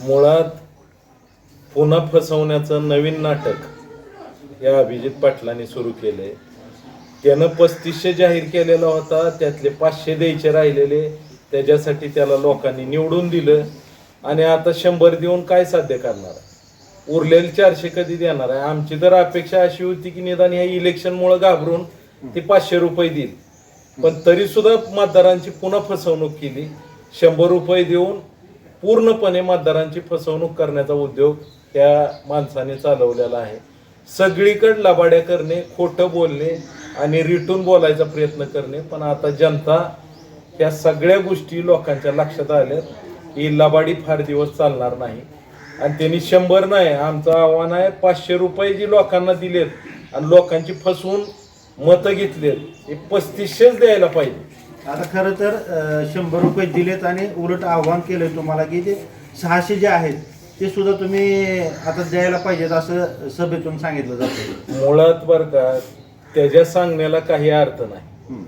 मुळात पुन्हा फसवण्याचं नवीन नाटक या अभिजित पाटलांनी सुरू केले त्यानं पस्तीसशे जाहीर केलेला होता त्यातले पाचशे द्यायचे राहिलेले त्याच्यासाठी त्याला लोकांनी निवडून दिलं. आणि आता शंभर देऊन काय साध्य करणार? आहे? उरलेले चारशे कधी देणार आहे? आमची तर अपेक्षा अशी होती की निदान ह्या इलेक्शनमुळं घाबरून ती पाचशे रुपये देईल. पण तरी सुद्धा मतदारांची पुन्हा फसवणूक केली. शंभर रुपये देऊन पूर्णपणे मतदारांची फसवणूक करण्याचा उद्योग त्या माणसाने चालवलेला आहे. सगळीकडे लबाड्या करणे खोटं बोलणे आणि रिटून बोलायचा प्रयत्न करणे पण आता जनता त्या सगळ्या गोष्टी लोकांच्या लक्षात आल्यात ही लबाडी फार दिवस चालणार नाही. आणि त्यांनी शंभर नाही आमचं आव्हान आहे पाचशे रुपये जी लोकांना दिलेत आणि लोकांची फसवून मतं घेतलेत हे पस्तीसशेच द्यायला पाहिजे. आता खरं तर शंभर रुपये दिलेत आणि उलट आव्हान केलंय तुम्हाला की ते सहाशे जे आहेत ते सुद्धा तुम्ही आता द्यायला पाहिजेत असं सभेतून सांगितलं जातं मुळात बरं का त्याच्या सांगण्याला काही अर्थ नाही.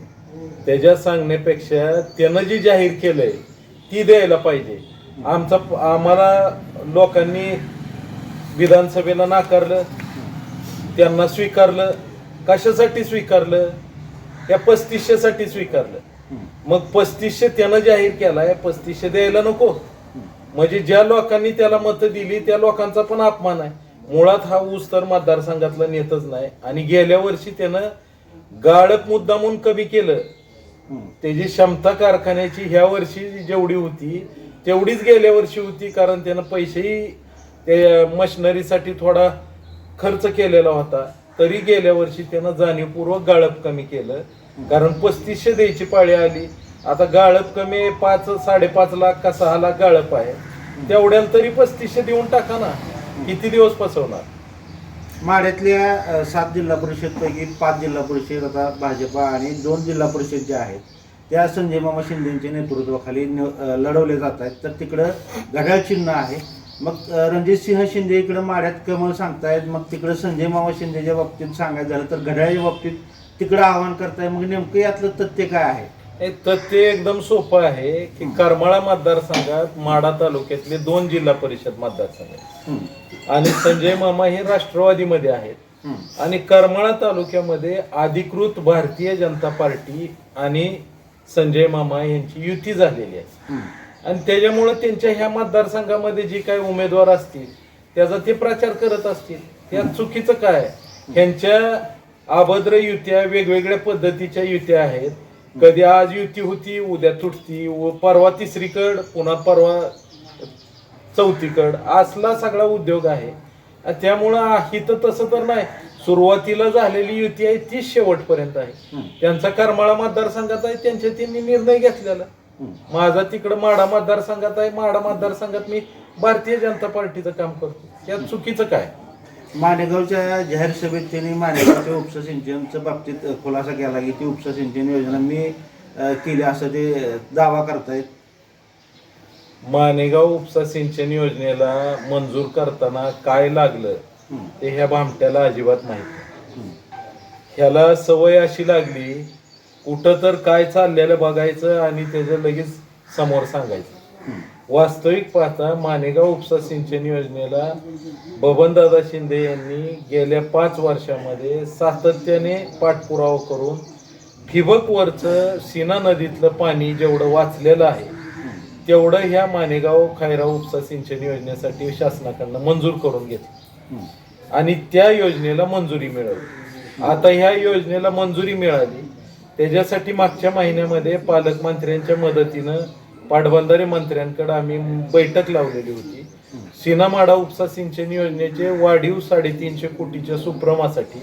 त्याच्या सांगण्यापेक्षा त्यानं जी जाहीर केलंय ती द्यायला पाहिजे आमचा आम्हाला लोकांनी विधानसभेला नाकारलं त्यांना स्वीकारलं कशासाठी स्वीकारलं त्या पस्तीसशेसाठी स्वीकारलं. मग पस्तीसशे त्यानं जाहीर केलाय पस्तीसशे द्यायला नको. म्हणजे ज्या लोकांनी त्याला मतं दिली त्या लोकांचा पण अपमान आहे. मुळात हा ऊस तर मतदारसंघातला नेतच नाही. आणि गेल्या वर्षी त्यानं गाळप मुद्दामून कमी केलं. त्याची क्षमता कारखान्याची ह्या वर्षी जेवढी होती तेवढीच गेल्या वर्षी होती कारण त्यानं पैसेही ते मशिनरीसाठी थोडा खर्च केलेला होता. तरी गेल्या वर्षी त्यानं जाणीवपूर्वक गाळप कमी केलं. कारण पस्तीसशे द्यायची पाळी आली. आता गाळप कमी पाच साडेपाच लाख का सहा लाख गाळप आहे. तेवढ्याला तरी पस्तीसशे देऊन टाका ना. किती दिवस फसवणार? माड्यातल्या सात जिल्हा परिषदपैकी पाच जिल्हा परिषद आता भाजपा आणि दोन जिल्हा परिषद ज्या आहेत त्या संजय मामा शिंदेच्या नेतृत्वाखाली न- लढवले जात आहेत. तर तिकडं घड्याळ चिन्ह आहे. मग रणजित सिंह शिंदे इकडं माड्यात कमळ सांगतायत. मग तिकडं संजय मामा शिंदेच्या बाबतीत सांगायचं झालं तर घड्याळच्या बाबतीत तिकडं आव्हान करताय मग नेमकं यातलं तथ्य काय आहे? हे तथ्य एकदम सोपं आहे की करमाळा मतदारसंघात माडा तालुक्यातले दोन जिल्हा परिषद मतदारसंघ आहेत. आणि संजय मामा हे राष्ट्रवादीमध्ये आहेत. आणि करमाळा तालुक्यामध्ये अधिकृत भारतीय जनता पार्टी आणि संजय मामा यांची युती झालेली आहे. आणि त्याच्यामुळे त्यांच्या ह्या मतदारसंघामध्ये जी काही उमेदवार असतील त्याचा ते प्रचार करत असतील त्यात चुकीचं काय ह्यांच्या अभद्र युत्या वेगवेगळ्या पद्धतीच्या युत्या आहेत. कधी आज युती होती उद्या तुटती व परवा तिसरीकड पुन्हा परवा चौथीकड असला सगळा उद्योग आहे. त्यामुळं हिथं तसं तर नाही. सुरुवातीला झालेली युती आहे तीच शेवटपर्यंत आहे. त्यांचा करमाळा मतदारसंघात आहे त्यांच्या त्यांनी निर्णय घेतलेला. माझा तिकडं माडा मतदारसंघात आहे माडा मतदारसंघात मी भारतीय जनता पार्टीचं काम करतो. यात चुकीचं काय? माणेगावच्या जाहीर सभेत त्यांनी माणेगावच्या उपसा सिंचनच्या बाबतीत खुलासा केला की ती उपसा सिंचन योजना मी केली असं ते दावा करतायत मानेगाव उपसा सिंचन योजनेला मंजूर करताना काय लागलं. ते ह्या भामट्याला अजिबात माहीत नाही. ह्याला सवय अशी लागली कुठं तर काय चाललेलं बघायचं आणि त्याचं लगेच समोर सांगायचं. वास्तविक पाहता मानेगाव उपसा सिंचन योजनेला बबनदादा शिंदे यांनी गेल्या पाच वर्षामध्ये सातत्याने पाठपुरावा करून ठिबकवरचं सीना नदीतलं पाणी जेवढं वाचलेलं आहे तेवढं ह्या मानेगाव खायराव उपसा सिंचन योजनेसाठी शासनाकडनं मंजूर करून घेतलं. आणि त्या योजनेला मंजुरी मिळाली. आता ह्या योजनेला मंजुरी मिळाली त्याच्यासाठी मागच्या महिन्यामध्ये पालकमंत्र्यांच्या मदतीनं पाटबंधारे मंत्र्यांकडे आम्ही बैठक लावलेली होती. सीनामाडा उपसा सिंचन योजनेचे वाढीव साडेतीनशे कोटीच्या सुप्रमासाठी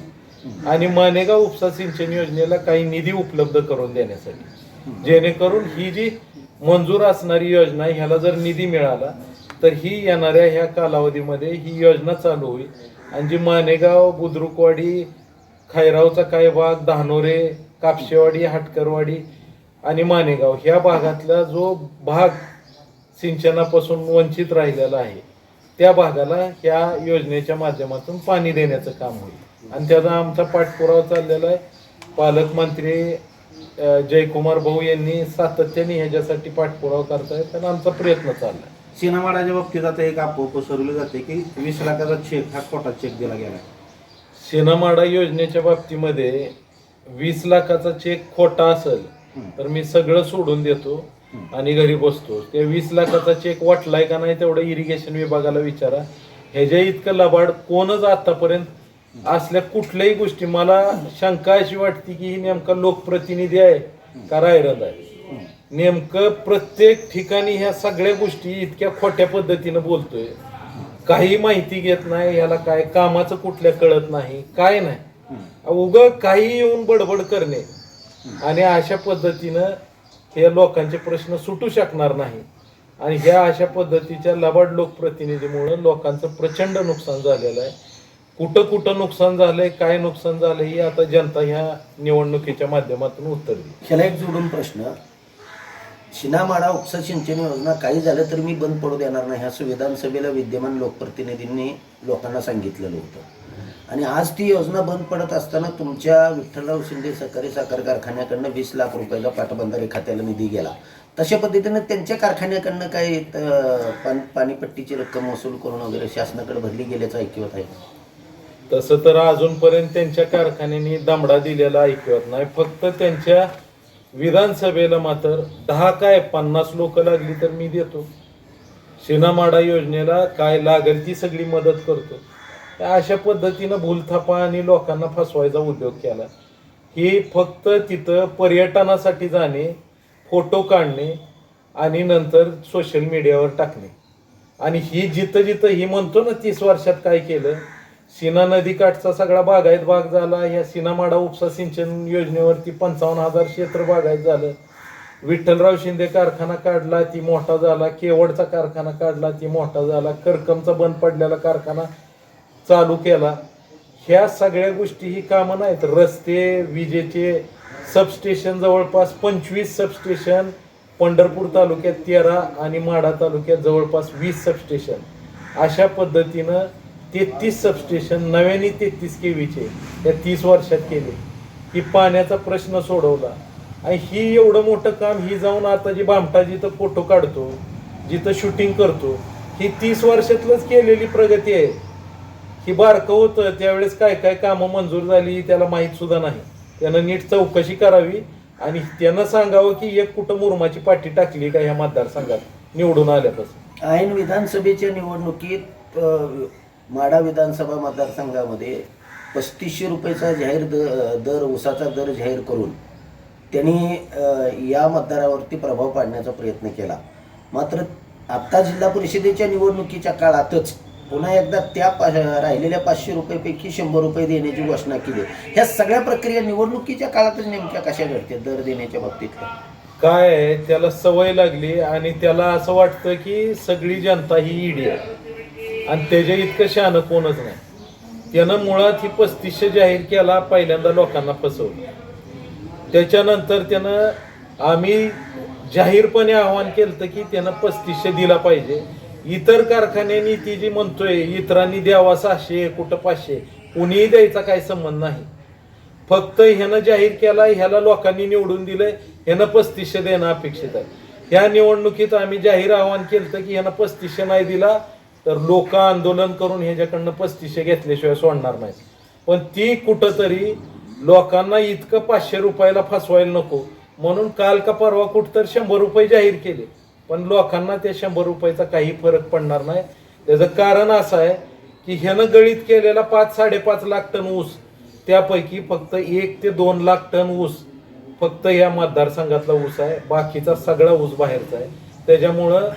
आणि मानेगाव उपसा सिंचन योजनेला काही निधी उपलब्ध करून देण्यासाठी. जेणेकरून ही जी मंजूर असणारी योजना आहे, ह्याला जर निधी मिळाला तर ही येणाऱ्या ह्या कालावधीमध्ये ही योजना चालू होईल. आणि जी मानेगाव बुद्रुकवाडी खैरावचा काही भाग धानोरे कापशेवाडी हाटकरवाडी आणि मानेगाव ह्या भागातला जो भाग सिंचनापासून वंचित राहिलेला आहे त्या भागाला ह्या योजनेच्या माध्यमातून पाणी देण्याचं काम होईल. आणि त्याचा आमचा पाठपुरावा चाललेला आहे. पालकमंत्री जयकुमार भाऊ यांनी सातत्याने ह्याच्यासाठी पाठपुरावा करतायत आणि आमचा प्रयत्न चाललाय सिनेमाडाच्या बाबतीत आता एक आपोआप पसरवली जाते की वीस लाखाचा चेक हा खोटा चेक दिला गेला सिनामाडा योजनेच्या बाबतीमध्ये वीस लाखाचा चेक खोटा असेल. तर मी सगळं सोडून देतो आणि घरी बसतो. त्या वीस लाखाचा चेक वाटलाय का नाही तेवढं इरिगेशन विभागाला विचारा. ह्याच्या इतकं लबाड कोणच आतापर्यंत असल्या कुठल्याही गोष्टी मला शंका अशी वाटते की ही नेमका लोकप्रतिनिधी आहे का रायरद आहे? नेमकं प्रत्येक ठिकाणी ह्या सगळ्या गोष्टी इतक्या खोट्या पद्धतीनं बोलतोय. काही माहिती घेत नाही ह्याला काय कामाचं कुठल्या कळत नाही काय नाही. उग काही येऊन बडबड करणे. आणि अशा पद्धतीनं हे लोकांचे प्रश्न सुटू शकणार नाही. आणि ह्या अशा पद्धतीच्या लबाड लोकप्रतिनिधीमुळे लोकांचं प्रचंड नुकसान झालेलं आहे. कुठं कुठं नुकसान झालंय काय नुकसान झालंय हे आता जनता ह्या निवडणुकीच्या माध्यमातून उत्तर देईल. ह्याला एक जोडून प्रश्न. शिनामाडा उपसा सिंचन योजना काही झालं तर मी बंद पडू देणार नाही असं विधानसभेला विद्यमान लोकप्रतिनिधींनी लोकांना सांगितलेलं होतं. आणि आज ती योजना बंद पडत असताना तुमच्या विठ्ठलराव शिंदे सहकारी साखर कारखान्याकडनं वीस लाख रुपयाचा पाटबंधारे खात्याला निधी गेला. तशा पद्धतीनं त्यांच्या कारखान्याकडनं काही अं, पाणीपट्टीची रक्कम वसूल करून वगैरे शासनाकडे भरली गेल्याचं ऐकवत आहे. तसं तर अजूनपर्यंत त्यांच्या कारखान्याने दमडा दिलेला ऐकवत नाही. फक्त त्यांच्या विधानसभेला मात्र दहा काय पन्नास लोक लागली तर मी देतो. शिनामाडा योजनेला काय लागेल ती सगळी मदत करतो. अशा पद्धतीनं भूलथापा आणि लोकांना फसवायचा उद्योग केला. ही फक्त तिथं पर्यटनासाठी जाणे फोटो काढणे आणि नंतर सोशल मीडियावर टाकणे. आणि ही जिथं जिथं ही म्हणतो ना तीस वर्षात काय केलं सीना नदीकाठचा सगळा बागायत भाग झाला या सीनामाडा उपसा सिंचन योजनेवरती पंचावन्न हजार क्षेत्र बागायत झालं. विठ्ठलराव शिंदे कारखाना काढला ती मोठा झाला. केवडचा कारखाना काढला ती मोठा झाला. करकमचा बंद पडलेला कारखाना चालू केला. ह्या सगळ्या गोष्टी ही कामं नाहीत. रस्ते विजेचे सबस्टेशन जवळपास पंचवीस सबस्टेशन पंढरपूर तालुक्यात तेरा आणि माढा तालुक्यात जवळपास वीस सबस्टेशन अशा पद्धतीनं तेहतीस सबस्टेशन नव्याने तेहतीस केवीचे या तीस वर्षात केले. ही पाण्याचा प्रश्न सोडवला. आणि ही एवढं मोठं काम ही जाऊन आता जी भामटा जिथं फोटो काढतो जिथं शूटिंग करतो ही तीस वर्षातलंच केलेली प्रगती आहे. की बारकं होतं त्यावेळेस काय काय कामं मंजूर झाली त्याला माहीत सुद्धा नाही. त्यानं नीट चौकशी करावी आणि त्यानं सांगावं की एक कुठं मुरमाची पाठी टाकली का ह्या मतदारसंघात निवडून आल्यापासून. ऐन विधानसभेच्या निवडणुकीत माडा माढा विधानसभा मतदारसंघामध्ये पस्तीसशे रुपयाचा जाहीर द दर उसाचा दर जाहीर करून त्यांनी या मतदारावरती प्रभाव पाडण्याचा प्रयत्न केला. मात्र आत्ता जिल्हा परिषदेच्या निवडणुकीच्या काळातच पुन्हा एकदा त्या पा राहिलेल्या पाचशे रुपयेपैकी शंभर रुपये देण्याची घोषणा केली. ह्या सगळ्या प्रक्रिया निवडणुकीच्या काळातच नेमक्या कशा घडते दर देण्याच्या बाबतीत? काय आहे त्याला सवय लागली आणि त्याला असं वाटतं की सगळी जनता ही ईडी आहे. आणि त्याच्या इतकं शहाणं कोणच नाही. त्यानं मुळात ही पस्तीसशे जाहीर केला पहिल्यांदा लोकांना फसवलं. त्याच्यानंतर त्यानं आम्ही जाहीरपणे आवाहन केलं की त्यानं पस्तीसशे दिला पाहिजे. इतर कारखान्यांनी ती जी म्हणतोय इतरांनी द्यावा सहाशे कुठं पाचशे कुणीही द्यायचा काही संबंध नाही. फक्त ह्यानं जाहीर केला ह्याला लोकांनी निवडून दिलंय ह्यानं पस्तीसशे देणं अपेक्षित आहे. ह्या निवडणुकीत आम्ही जाहीर आवाहन केलं की ह्यानं पस्तीसशे नाही दिला तर लोक आंदोलन करून ह्याच्याकडनं पस्तीसशे घेतल्याशिवाय सोडणार नाही पण ती कुठंतरी लोकांना इतकं पाचशे रुपयाला फसवायला नको. म्हणून काल का परवा कुठं तर शंभर रुपये जाहीर केले. पण लोकांना त्या शंभर रुपयाचा काही फरक पडणार नाही. त्याचं कारण असं आहे की ह्यानं गळीत केलेला पाच साडेपाच लाख टन ऊस त्यापैकी फक्त एक ते दोन लाख टन ऊस फक्त या मतदारसंघातला ऊस आहे. बाकीचा सगळा ऊस बाहेरचा आहे. त्याच्यामुळं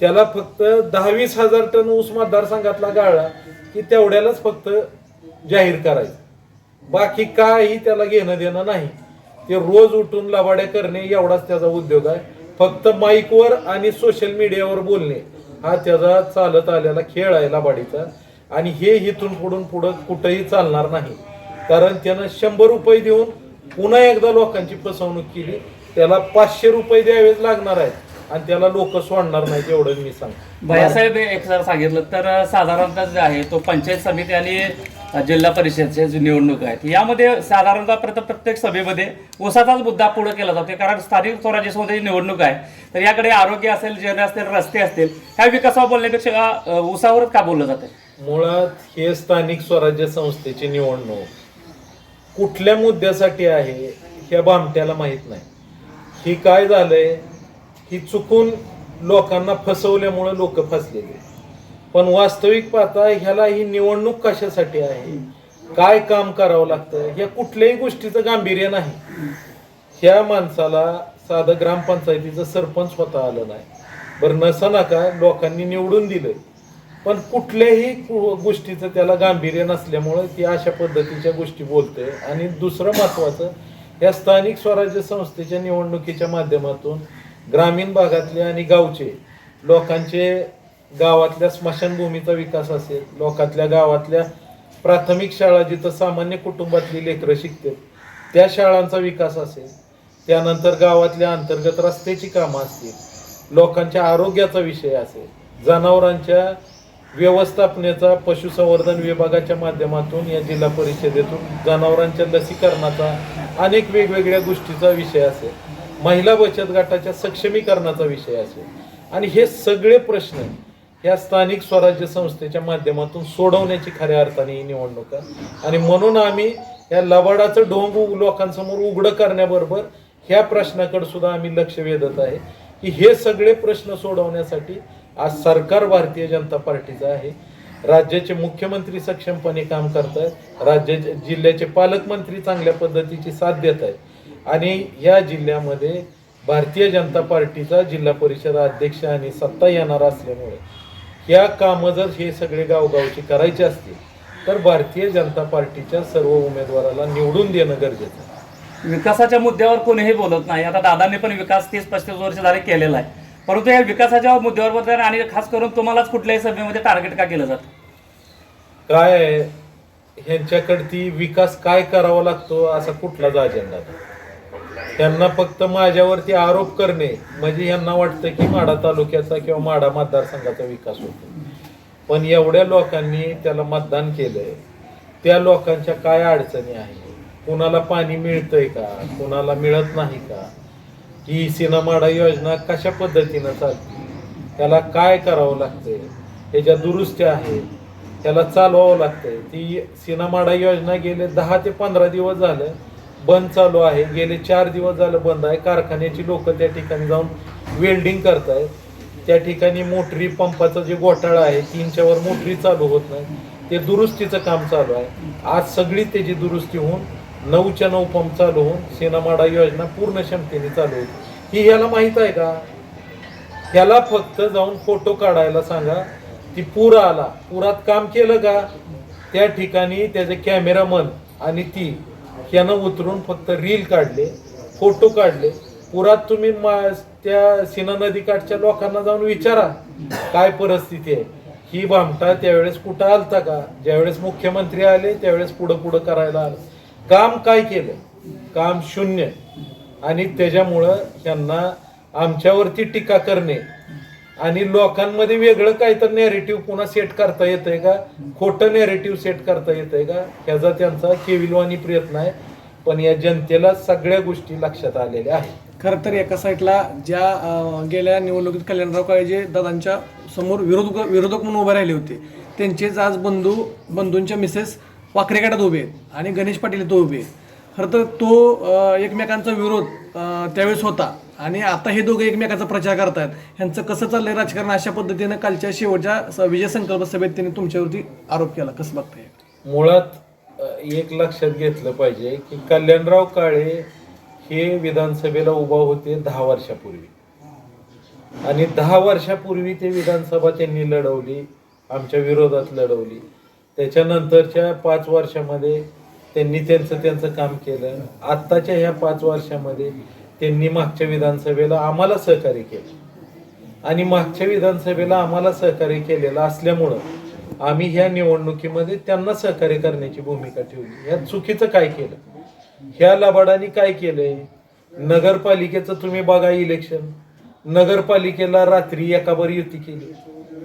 त्याला फक्त दहावीस हजार टन ऊस मतदारसंघातला गाळला की तेवढ्यालाच फक्त जाहीर करायचं. बाकी काही त्याला घेणं देणं नाही. ते रोज उठून लबाड्या करणे एवढाच त्याचा उद्योग आहे. फक्त माईकवर आणि सोशल मीडियावर बोलणे हा त्याचा चालत आलेला खेळ आहे लाबाडीचा. आणि हे इथून पुढून पुढं कुठंही चालणार नाही. कारण त्यानं शंभर रुपये देऊन पुन्हा एकदा लोकांची फसवणूक केली. त्याला पाचशे रुपये द्यावेच लागणार आहेत. आणि त्याला लोक सोडणार नाहीत एवढं मी सांगतो. भैयासाहेब एक जर सांगितलं तर साधारणतः जे आहे तो पंचायत समिती आणि जिल्हा परिषदचे जे निवडणूक आहेत यामध्ये साधारणतः प्रत्येक प्रत्येक सभेमध्ये ऊसाचाच मुद्दा पुढे केला जातो कारण स्थानिक स्वराज्य संस्थेची निवडणूक आहे. तर याकडे आरोग्य असेल जेवण असतील रस्ते असतील ह्या विकासावर बोलण्यापेक्षा अ, ऊसावरच का बोललं जातं मुळात हे स्थानिक स्वराज्य संस्थेची निवडणूक कुठल्या मुद्द्यासाठी आहे हे भामट्याला माहीत नाही. ही काय झालंय? ही चुकून लोकांना फसवल्यामुळे लोक फसलेले. पण वास्तविक पाहता ह्याला ही निवडणूक कशासाठी आहे? काय काम करावं लागतं? ह्या कुठल्याही गोष्टीचं गांभीर्य नाही. ह्या माणसाला साधं ग्रामपंचायतीचं सरपंच स्वतः आलं नाही. बरं नसं नका लोकांनी निवडून दिलं. पण कुठल्याही गोष्टीचं त्याला गांभीर्य नसल्यामुळं ती अशा पद्धतीच्या गोष्टी बोलते. आणि दुसरं महत्त्वाचं या स्थानिक स्वराज्य संस्थेच्या निवडणुकीच्या माध्यमातून ग्रामीण भागातले आणि गावचे लोकांचे गावातल्या स्मशानभूमीचा विकास असेल लोकातल्या गावातल्या प्राथमिक शाळा जिथं सामान्य कुटुंबातली लेकरं शिकते त्या शाळांचा विकास असेल. त्यानंतर गावातल्या अंतर्गत रस्त्याची कामं असतील लोकांच्या आरोग्याचा विषय असेल जनावरांच्या व्यवस्थापनेचा पशुसंवर्धन विभागाच्या माध्यमातून या जिल्हा परिषदेतून जनावरांच्या लसीकरणाचा अनेक वेगवेगळ्या गोष्टीचा विषय असेल. महिला बचत गटाच्या सक्षमीकरणाचा विषय असेल. आणि हे सगळे प्रश्न या स्थानिक स्वराज्य संस्थेच्या माध्यमातून सोडवण्याची खऱ्या अर्थाने ही निवडणुका आणि म्हणून आम्ही या लबाडाचं डोंग लोकांसमोर उघडं करण्याबरोबर ह्या प्रश्नाकडे सुद्धा आम्ही लक्ष वेधत आहे. की हे सगळे प्रश्न सोडवण्यासाठी आज सरकार भारतीय जनता पार्टीचं आहे. राज्याचे मुख्यमंत्री सक्षमपणे काम करत आहेत राज्याचे जिल्ह्याचे पालकमंत्री चांगल्या पद्धतीची साथ देत आहेत आणि या जिल्ह्यामध्ये भारतीय जनता पार्टीचा जिल्हा परिषद अध्यक्ष आणि सत्ता येणार असल्यामुळे या कामं जर हे सगळे गावगावची करायची असतील तर भारतीय जनता पार्टीच्या सर्व उमेदवाराला निवडून देणं गरजेचं आहे. विकासाच्या मुद्द्यावर कोणीही बोलत नाही. आता दादांनी पण विकास तीस पस्तीस वर्ष झाले केलेला आहे. परंतु या विकासाच्या मुद्द्यावर बोलतात आणि खास करून तुम्हालाच कुठल्याही सभेमध्ये टार्गेट का केलं जातं? काय आहे? ह्यांच्याकडे ती विकास काय करावा लागतो असा कुठलाच अजेंडा नाही. त्यांना फक्त माझ्यावरती आरोप करणे म्हणजे यांना वाटतं की माडा तालुक्याचा किंवा माडा मतदारसंघाचा विकास होतो. पण एवढ्या लोकांनी त्याला मतदान केलंय. त्या लोकांच्या काय अडचणी आहे कुणाला पाणी मिळतंय का? कुणाला मिळत नाही का? ही सिनामाडा योजना कशा पद्धतीनं चालते? त्याला काय करावं लागतंय? त्याच्या दुरुस्त्या आहेत त्याला चालवावं लागतंय. ती सिनामाडा योजना गेले दहा ते पंधरा दिवस झालं. बंद चालू आहे. गेले चार दिवस झालं बंद आहे. कारखान्याची लोक त्या ठिकाणी जाऊन वेल्डिंग करतायत. त्या ठिकाणी मोटरी पंपाचं जे घोटाळा आहे तीनच्यावर मोटरी चालू होत नाही. ते दुरुस्तीचं काम चालू आहे. आज सगळी त्याची दुरुस्ती होऊन नऊच्या नऊ पंप चालू होऊन सेनामाडा योजना पूर्ण क्षमतेने चालू होती ही ह्याला माहीत आहे का? ह्याला फक्त जाऊन फोटो काढायला सांगा. ती पूर आला. पुरात काम केलं का? त्या ठिकाणी त्याचे कॅमेरामन आणि ती यानं उतरून फक्त रील काढले फोटो काढले. पुरात तुम्ही मा- त्या सीना नदीकाठच्या लोकांना जाऊन विचारा काय परिस्थिती आहे. ही भामटा त्यावेळेस कुठं आलता का? ज्यावेळेस मुख्यमंत्री आले त्यावेळेस पुढं पुढं करायला आलं. काम काय केलं? काम शून्य. आणि त्याच्यामुळं त्यांना आमच्यावरती टीका करणे आणि लोकांमध्ये वेगळं काय तर नॅरेटिव्ह पुन्हा सेट करता येतंय का? खोटं नेरेटिव्ह सेट करता येतंय का? ह्याचा त्यांचा केविलवाणी प्रयत्न आहे. पण या जनतेला सगळ्या गोष्टी लक्षात आलेल्या आहेत. खरं तर एका साईडला ज्या गेल्या निवडणुकीत कल्याणराव काळेजे दादांच्या समोर विरोधक विरोधक म्हणून उभे राहिले होते. त्यांचेच आज बंधू बंधूंच्या मिसेस वाकरे उभे आहेत आणि गणेश पाटील इथं उभे आहेत. खरं तर तो एकमेकांचा विरोध त्यावेळेस होता. आणि आता हे दोघं एकमेकाचा प्रचार करतायत. ह्यांचं कसं चाललंय राजकारण अशा पद्धतीनं कालच्या शेवटच्या स- विजय संकल्प सभेत त्यांनी तुमच्यावरती आरोप केला. कसं बघताय? मुळात एक लक्षात घेतलं पाहिजे की कल्याणराव काळे हे विधानसभेला उभा होते दहा वर्षापूर्वी. आणि दहा वर्षापूर्वी ते विधानसभा त्यांनी लढवली आमच्या विरोधात लढवली. त्याच्यानंतरच्या पाच वर्षामध्ये त्यांनी त्यांचं त्यांचं काम केलं. आत्ताच्या ह्या पाच वर्षामध्ये त्यांनी मागच्या विधानसभेला आम्हाला सहकार्य केलं. आणि मागच्या विधानसभेला आम्हाला सहकार्य केलेलं असल्यामुळं आम्ही ह्या निवडणुकीमध्ये त्यांना सहकार्य करण्याची भूमिका ठेवली. ह्या चुकीचं काय केलं? ह्या लबाडाने काय केलंय? नगरपालिकेचं तुम्ही बघा इलेक्शन नगरपालिकेला रात्री एकावर युती केली.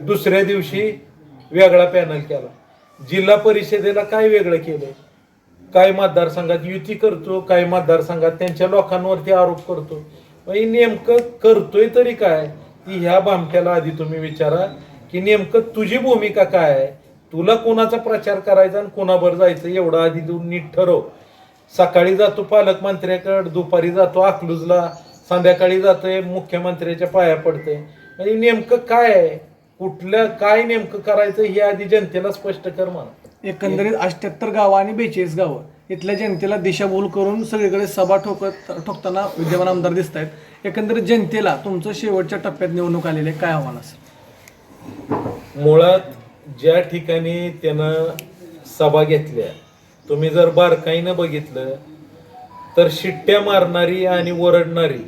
दुसऱ्या दिवशी वेगळा पॅनल केला. जिल्हा परिषदेला काय वेगळं केलंय? काय मतदारसंघात युती करतो काय मतदारसंघात त्यांच्या लोकांवरती आरोप करतो. मग नेमकं करतोय तरी काय? ती ह्या भामट्याला आधी तुम्ही विचारा की नेमकं तुझी भूमिका काय आहे? तुला कोणाचा प्रचार करायचा आणि कोणावर जायचं एवढं आधी तू नीट ठरव. सकाळी जातो पालकमंत्र्याकडे दुपारी जातो अकलूजला संध्याकाळी जातोय मुख्यमंत्र्याच्या पाया पडते म्हणजे नेमकं काय आहे? कुठलं काय नेमकं करायचं हे आधी जनतेला स्पष्ट कर म्हणा. एकंदरीत अष्ट्याहत्तर गावं आणि बेचाळीस गावं. इथल्या जनतेला दिशाभूल करून सगळीकडे सभा ठोकत ठोकताना विद्यमान आमदार दिसत आहेत एकंदरीत जनतेला तुमचं शेवटच्या टप्प्यात निवडणूक आलेले काय आव्हान असेल? मुळात ज्या ठिकाणी त्यानं सभा घेतल्या तुम्ही जर बारकाईनं बघितलं तर शिट्ट्या मारणारी आणि ओरडणारी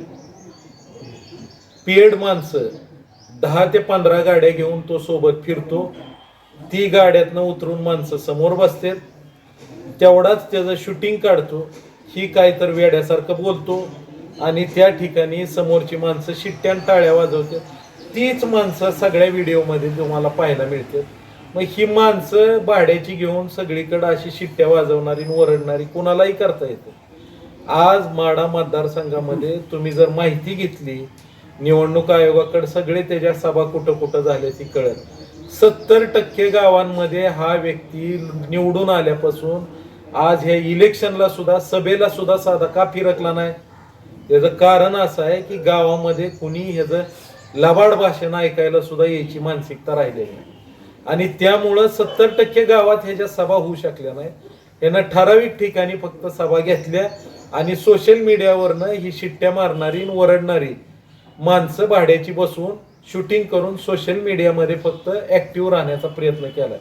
पेड माणसं दहा ते पंधरा गाड्या घेऊन तो सोबत फिरतो. ती गाड्यातनं उतरून माणसं समोर बसतात तेवढाच त्याचं शूटिंग काढतो. ही काय तर वेड्यासारखं बोलतो. आणि त्या ठिकाणी समोरची माणसं शिट्ट्यान टाळ्या वाजवतात. तीच माणसं सगळ्या व्हिडिओमध्ये तुम्हाला पाहायला मिळतात. मग ही माणसं भाड्याची घेऊन सगळीकडं अशी शिट्ट्या वाजवणारी आणि ओरडणारी कोणालाही करता येतं. आज माडा मतदारसंघामध्ये तुम्ही जर माहिती घेतली निवडणूक आयोगाकडे सगळे त्याच्या सभा कुठं कुठं झाल्या ती कळत सत्तर टक्के गावांमध्ये हा व्यक्ती निवडून आल्यापासून आज ह्या इलेक्शनला सुद्धा सभेला सुद्धा साधा का फिरकला नाही. त्याचं कारण असं आहे की गावामध्ये कुणी ह्याचं लबाड भाषण ऐकायला सुद्धा यायची मानसिकता राहिलेली नाही. आणि त्यामुळं सत्तर टक्के गावात ह्याच्या सभा होऊ शकल्या नाही. यानं ठराविक ठिकाणी फक्त सभा घेतल्या आणि सोशल मीडियावरनं ही शिट्ट्या मारणारी आणि ओरडणारी माणसं भाड्याची बसून शूटिंग करून सोशल मीडियामध्ये फक्त ॲक्टिव्ह राहण्याचा प्रयत्न केला.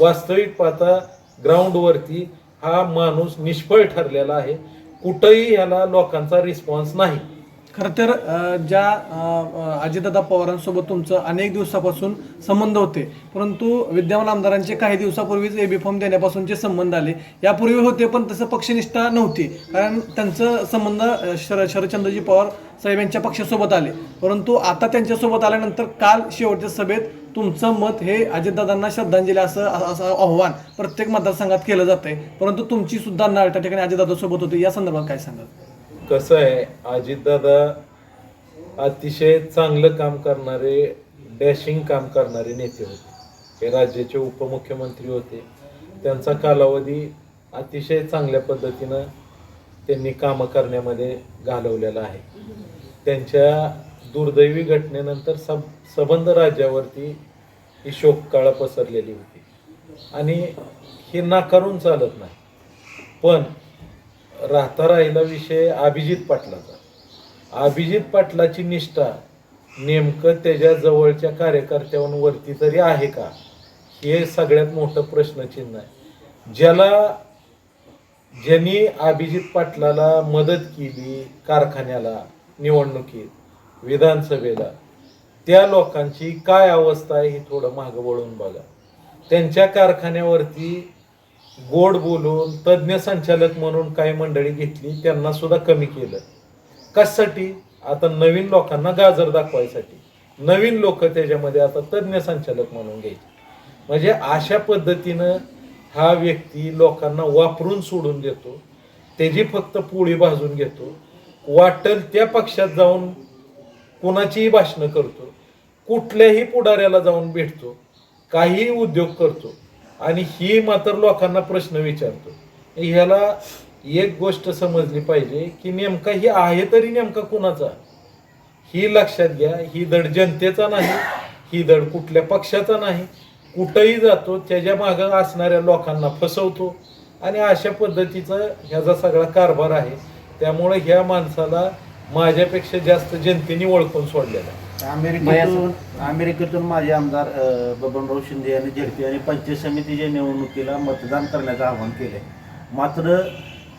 वास्तविक पाहता ग्राउंडवरती हा माणूस निष्फळ ठरलेला आहे. कुठंही ह्याला लोकांचा रिस्पॉन्स नाही. खरं तर ज्या अजितदादा पवारांसोबत तुमचं अनेक दिवसापासून संबंध होते परंतु विद्यमान आमदारांचे काही दिवसापूर्वीच एबी फॉर्म देण्यापासूनचे संबंध आले. यापूर्वी होते पण तसं पक्षनिष्ठा नव्हती. कारण त्यांचं संबंध शर शरदचंद्रजी पवार साहेब यांच्या पक्षासोबत आले. परंतु आता त्यांच्यासोबत आल्यानंतर काल शेवटच्या सभेत तुमचं मत हे अजितदादांना श्रद्धांजली असं असं आव्हान प्रत्येक मतदारसंघात केलं जातं आहे परंतु तुमची सुद्धा नाळ त्या ठिकाणी अजितदादासोबत होती. या संदर्भात काय सांगाल? कसं आहे अजितदादा अतिशय चांगलं काम करणारे डॅशिंग काम करणारे नेते होते. हे राज्याचे उपमुख्यमंत्री होते. त्यांचा कालावधी अतिशय चांगल्या पद्धतीनं त्यांनी कामं करण्यामध्ये घालवलेला आहे. त्यांच्या दुर्दैवी घटनेनंतर सब सबंध राज्यावरती ही शोककाळा पसरलेली होती. आणि हे नाकारून चालत नाही. पण राहता राहिला विषय अभिजित पाटलाचा. अभिजित पाटलाची निष्ठा नेमकं त्याच्या जवळच्या कार्यकर्त्यांवरती तरी आहे का? हे सगळ्यात मोठं प्रश्नचिन्ह आहे. ज्याला ज्यांनी अभिजित पाटलाला मदत केली कारखान्याला निवडणुकीत विधानसभेला त्या लोकांची काय अवस्था आहे हे थोडं मागं वळून बघा. त्यांच्या कारखान्यावरती गोड बोलून तज्ज्ञ संचालक म्हणून काही मंडळी घेतली त्यांना सुद्धा कमी केलं. कशासाठी? आता नवीन लोकांना गाजर दाखवायसाठी. नवीन लोक त्याच्यामध्ये आता तज्ज्ञ संचालक म्हणून घ्यायचे. म्हणजे अशा पद्धतीनं हा व्यक्ती लोकांना वापरून सोडून देतो. त्याची फक्त पोळी भाजून घेतो. वाटल त्या पक्षात जाऊन कोणाचीही भाषणं करतो. कुठल्याही पुढाऱ्याला जाऊन भेटतो. काहीही उद्योग करतो. आणि ही मात्र लोकांना प्रश्न विचारतो. ह्याला एक गोष्ट समजली पाहिजे की नेमका ही आहे तरी नेमका कुणाचा? ही लक्षात घ्या ही धड जनतेचा नाही ही धड कुठल्या पक्षाचा नाही. कुठंही जातो त्याच्या मागं असणाऱ्या लोकांना फसवतो. आणि अशा पद्धतीचा ह्याचा सगळा कारभार आहे. त्यामुळे ह्या माणसाला माझ्यापेक्षा जास्त जनतेने ओळखून सोडलेला आहे. अमेरिकेतून अमेरिकेतून माझे आमदार अ, बबनराव शिंदे यांनी झडपी आणि पंचायत समितीच्या निवडणुकीला मतदान करण्याचं आवाहन केलंय. मात्र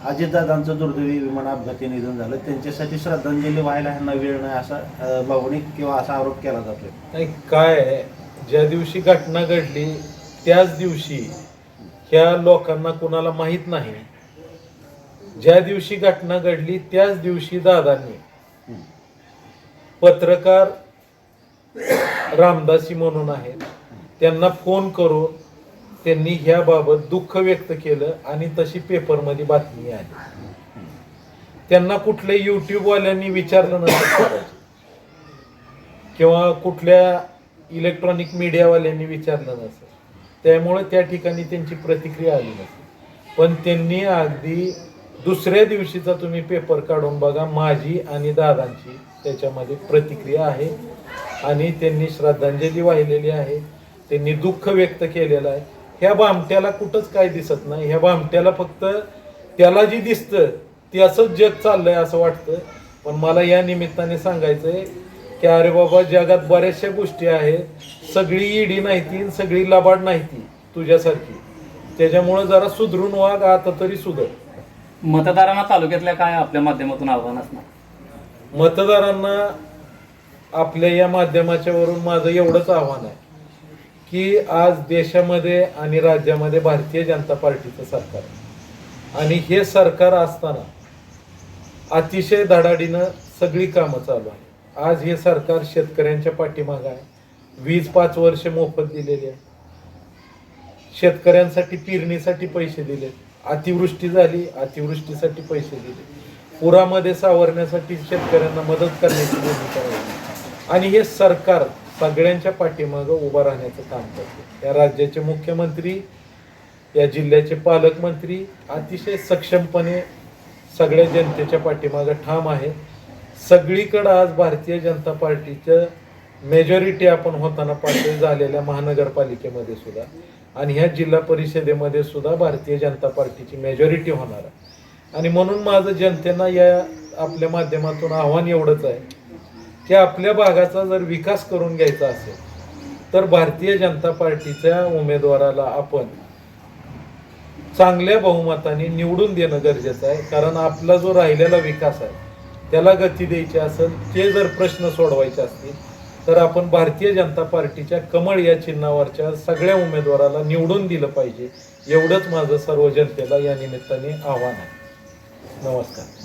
अजितदादांचं दुर्दैवी विमान अपघाती निधन झालं. त्यांच्यासाठी श्रद्धांजली व्हायला ह्यांना वेळ नाही असा अ, भावनिक किंवा असा आरोप केला जातोय. नाही काय आहे, ज्या दिवशी घटना घडली त्याच दिवशी ह्या लोकांना कुणाला माहीत नाही. ज्या दिवशी घटना घडली त्याच दिवशी दादांनी पत्रकार रामदासी म्हणून आहेत. त्यांना फोन करून त्यांनी ह्याबाबत दुःख व्यक्त केलं आणि तशी पेपरमध्ये बातमी आली. त्यांना कुठल्या युट्यूबवाल्यांनी विचारलं नसतं किंवा कुठल्या इलेक्ट्रॉनिक मीडियावाल्यांनी विचारलं नसेल त्यामुळे त्या ठिकाणी त्यांची प्रतिक्रिया आली नसेल पण त्यांनी अगदी दुसऱ्या दिवशीचा तुम्ही पेपर काढून बघा माझी आणि दादांची त्याच्यामध्ये प्रतिक्रिया आहे. आणि त्यांनी श्रद्धांजली वाहिलेली आहे. त्यांनी दुःख व्यक्त केलेलं आहे. ह्या बामट्याला कुठंच काय दिसत नाही. ह्या बामट्याला फक्त त्याला जी दिसतं त्याचंच जग चाललंय असं वाटतं. पण मला या निमित्ताने सांगायचंय की अरे बाबा जगात बऱ्याचशा गोष्टी आहेत. सगळी इडी नाही ती आणि सगळी लबाड नाही ती तुझ्यासारखी. त्याच्यामुळे जरा सुधरून वाग आता तरी सुधर. मतदारांना तालुक्यातल्या काय आपल्या माध्यमातून आव्हान असणार? मतदारांना आपल्या या माध्यमाच्या वरून माझं एवढंच आव्हान आहे की आज देशामध्ये आणि राज्यामध्ये भारतीय जनता पार्टीचं सरकार आणि हे सरकार असताना अतिशय धडाडीनं सगळी कामं चालू आहे आज हे सरकार शेतकऱ्यांच्या पाठीमागं आहे. वीज पाच वर्ष मोफत दिलेली आहे. शेतकऱ्यांसाठी पेरणीसाठी पैसे दिले अतिवृष्टी झाली अतिवृष्टीसाठी पैसे दिले पुरामध्ये सावरण्यासाठी शेतकऱ्यांना मदत करण्याची भूमिका आहे आणि हे सरकार सगळ्यांच्या पाठीमागं उभं राहण्याचं काम करते. या राज्याचे मुख्यमंत्री या जिल्ह्याचे पालकमंत्री अतिशय सक्षमपणे सगळ्या जनतेच्या पाठीमागं ठाम आहे. सगळीकडं आज भारतीय जनता पार्टीचं मेजॉरिटी आपण होताना पाहतोय झालेल्या महानगरपालिकेमध्ये सुद्धा. आणि ह्या जिल्हा परिषदेमध्ये सुद्धा भारतीय जनता पार्टीची मेजॉरिटी होणार आहे. आणि म्हणून माझं जनतेना या आपल्या माध्यमातून आव्हान एवढंच आहे की आपल्या भागाचा जर विकास करून घ्यायचा असेल तर भारतीय जनता पार्टीच्या उमेदवाराला आपण चांगल्या बहुमताने निवडून देणं गरजेचं आहे. कारण आपला जो राहिलेला विकास आहे त्याला गती द्यायची असेल ते जर प्रश्न सोडवायचे असतील तर आपण भारतीय जनता पार्टीच्या कमळ या चिन्हावरच्या सगळ्या उमेदवाराला निवडून दिलं पाहिजे एवढंच माझं सर्व जनतेला या निमित्ताने आव्हान आहे. नमस्कार.